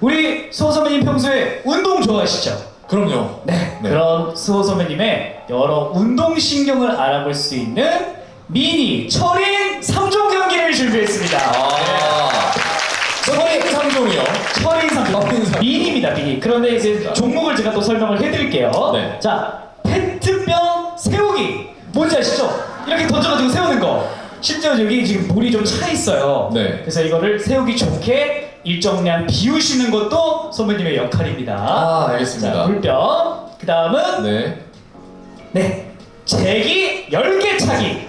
우리 수호 선배님 평소에 운동 좋아하시죠? 그럼요. 네. 네. 그런 수호 선배님의 여러 운동 신경을 알아볼 수 있는 미니 철인 3종 경기를 준비했습니다. 아, 삼종이요. 철인 3종. 철인 삼종. 미니입니다, 미니. 그런데 이제 종목을 제가 또 설명을 해드릴게요. 네. 자, 페트병 세우기. 뭔지 아시죠? 이렇게 던져가지고 세우는 거. 심지어 여기 지금 물이 좀 차 있어요. 네. 그래서 이거를 세우기 좋게 일정량 비우시는 것도 선배님의 역할입니다. 아, 알겠습니다. 자, 물병. 그 다음은 네. 네. 제기 10개 차기.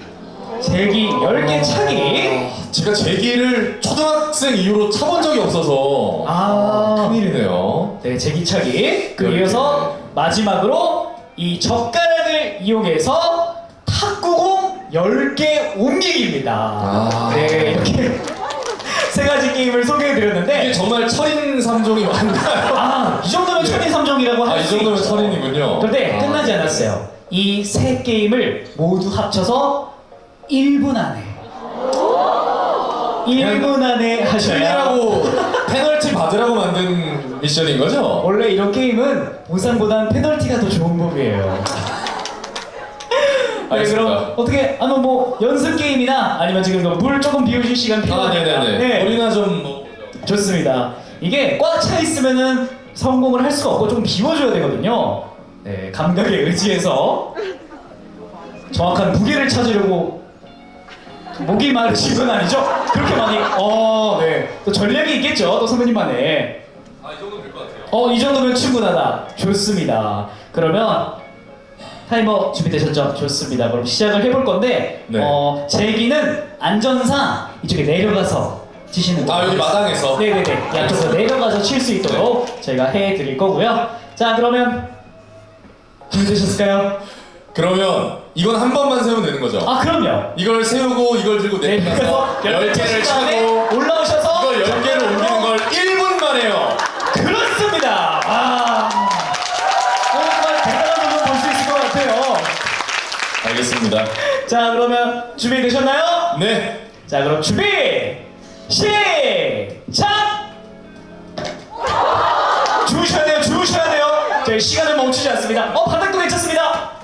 제기 10개 차기. 제가 제기를 초등학생 이후로 차본 적이 없어서 아. 큰일이네요. 네, 제기 차기. 그. 이어서 마지막으로 이 젓가락을 이용해서 탁구공 10개 옮기기입니다. 아. 네, 이렇게 세 가지 게임을 소개해 이게 드렸는데 정말 철인 삼종이 맞나요? 아, 이 정도면 철인 3종이라고 아, 할 이 수 정도면 있죠. 철인이군요. 그런데 아. 끝나지 않았어요. 이 세 게임을 모두 합쳐서 1분 안에 1분 안에 하셔야 틀리라고 페널티 받으라고 만든 미션인 거죠? 원래 이런 게임은 보상보단 페널티가 더 좋은 법이에요. 네, 알겠습니다. 그럼 어떻게 아니면 뭐 연습 게임이나 아니면 지금 뭐물 조금 비우실 시간 아, 필요하니까 네네네. 네, 우리나 좀 뭐. 좋습니다. 이게 꽉 차 있으면은 성공을 할 수가 없고 좀 비워줘야 되거든요. 네, 감각에 의지해서 정확한 무게를 찾으려고 목이 마르신 건 아니죠? 그렇게 많이 어, 네. 또 전략이 있겠죠, 또 선배님만의. 아, 이 정도면 될 것 같아요. 어, 이 정도면 충분하다. 좋습니다. 그러면 타이머 준비되셨죠? 좋습니다. 그럼 시작을 해볼 건데, 네. 어, 제기는 안전상 이쪽에 내려가서 치시는 아, 여기. 마당에서? 네네네. 양쪽으로 내려가서 칠 수 있도록 저희가 해드릴 거고요. 자, 그러면 준비되셨을까요? 그러면 이건 한 번만 세우면 되는 거죠? 아, 그럼요. 이걸 세우고 이걸 들고 네, 내려가서 그래서 10개를 다음에 차고 올라오셔서 이걸 10개를 알겠습니다. 자 그러면 준비되셨나요? 네. 자 그럼 준비 시작! 주무셔야 돼요 주무셔야 돼요 저희 시간을 멈추지 않습니다 어 바닥도 괜찮습니다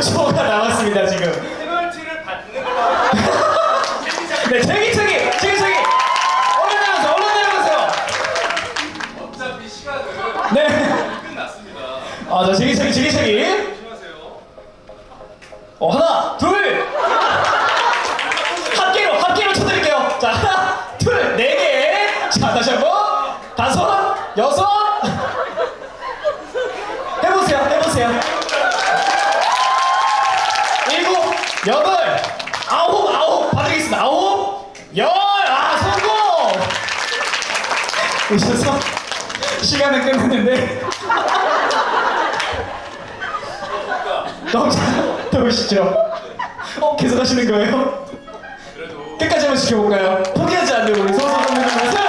35초가 남았습니다 지금 페널티를 받는 걸로 네, 제기차기, 제기차기. 얼른 내려가세요, 얼른 내려가세요. 어차피 시간은 네. 끝났습니다. 아, 자, 제기차기, 제기차기. 조심하세요. 어, 하나, 둘. 한 개로 쳐드릴게요. 자, 하나, 둘, 네 개. 자, 다시 한 번. 다섯, 여섯. 해보세요, 해보세요. 오셔서 시간은 끝났는데 너무 잘 더우시죠? 어 계속 하시는 거예요? 끝까지 한번 지켜볼까요? 포기하지 않는 우리 서서 선배님 모습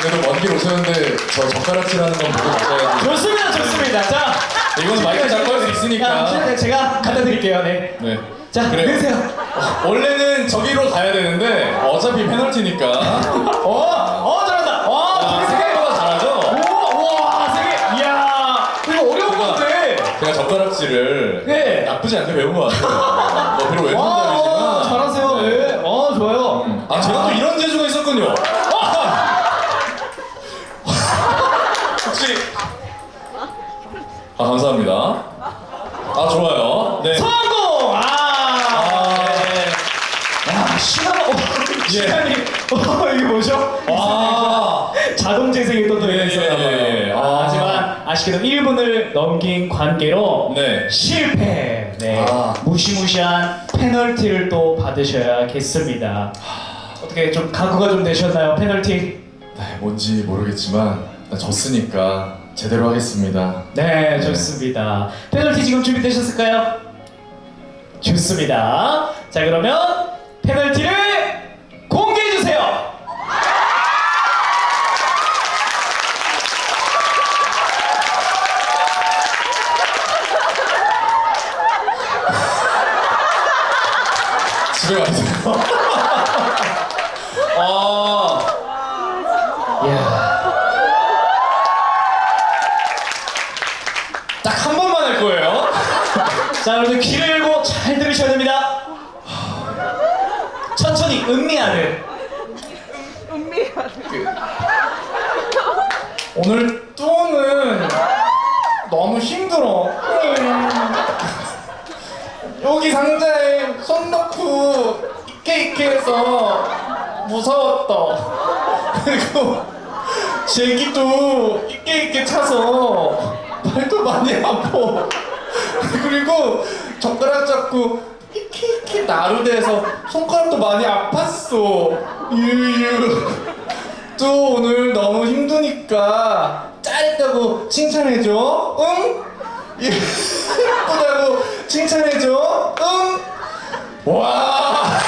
그래도 먼 길 오셨는데 저 젓가락질하는 건 보고 가셔야지. 좋습니다 좋습니다 자 이건 마이크 잡고 할수 있으니까. 자, 제가 갖다 드릴게요 네. 네. 자 그래요. 드세요 원래는 저기로 가야 되는데 어차피 페널티니까. 어, 어 잘한다 와 아, 되게 세게 생각보다 잘하죠? 우와 세게 이야 이거 어려운 제가- 건데 제가 젓가락질을 네. 나쁘지 않게 배운 것 같아요. 뭐 비록 와 왼손잡이지만. 잘하세요 네. 네. 어 좋아요 음. 아 제가 또 이런 재주가 있었군요. 혹시 아 감사합니다. 아 좋아요. 네. 성공! 아! 아. 네. 야, 시간, 어, 예. 시간 이, 어, 이게 뭐죠? 와. 자동 재생이 또 예, 있었나 봐요. 예, 예. 아, 아. 하지만 아쉽게도 1분을 넘긴 관계로 네. 실패. 네. 아. 무시무시한 페널티를 또 받으셔야겠습니다. 어떻게 좀 각오가 좀 되셨나요? 페널티? 네, 뭔지 모르겠지만 나 졌으니까 제대로 하겠습니다. 네, 좋습니다. 페널티 지금 준비되셨을까요? 좋습니다. 자, 그러면 페널티를 공개해 주세요. 들 어가세요. 아, 이야. 딱 한 번만 할 거예요. 자, 여러분들 귀를 열고 잘 들으셔야 됩니다. 천천히 음미하는 오늘 또는 너무 힘들어. 음. 여기 상자에 손 넣고 해서 무서웠다. 그리고 제기도 있게 있게 차서 발도 많이 아파. 그리고 젓가락 잡고 이렇게 이렇게 나루대서 손가락도 많이 아팠어. 유유. 또 오늘 너무 힘드니까 짜릿다고 칭찬해줘. 응? 예쁘다고 칭찬해줘. 응? 와.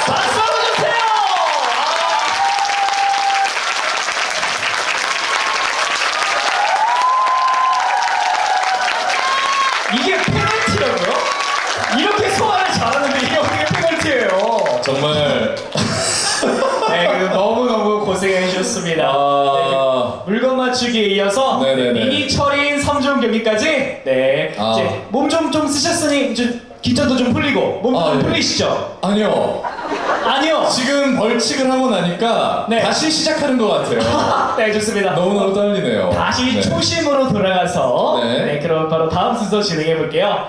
물건 맞추기에 이어서 네네네. 미니 철인 3종 경기까지 네 아. 이제 몸 좀 좀 쓰셨으니 이제 긴장도 좀 풀리고 몸도 아, 좀 예. 풀리시죠? 아니요. 아니요. 지금 벌칙을 하고 나니까 네. 다시 시작하는 것 같아요. 네 좋습니다. 너무너무 떨리네요. 다시 네. 초심으로 돌아가서 네. 네. 그럼 바로 다음 순서 진행해 볼게요.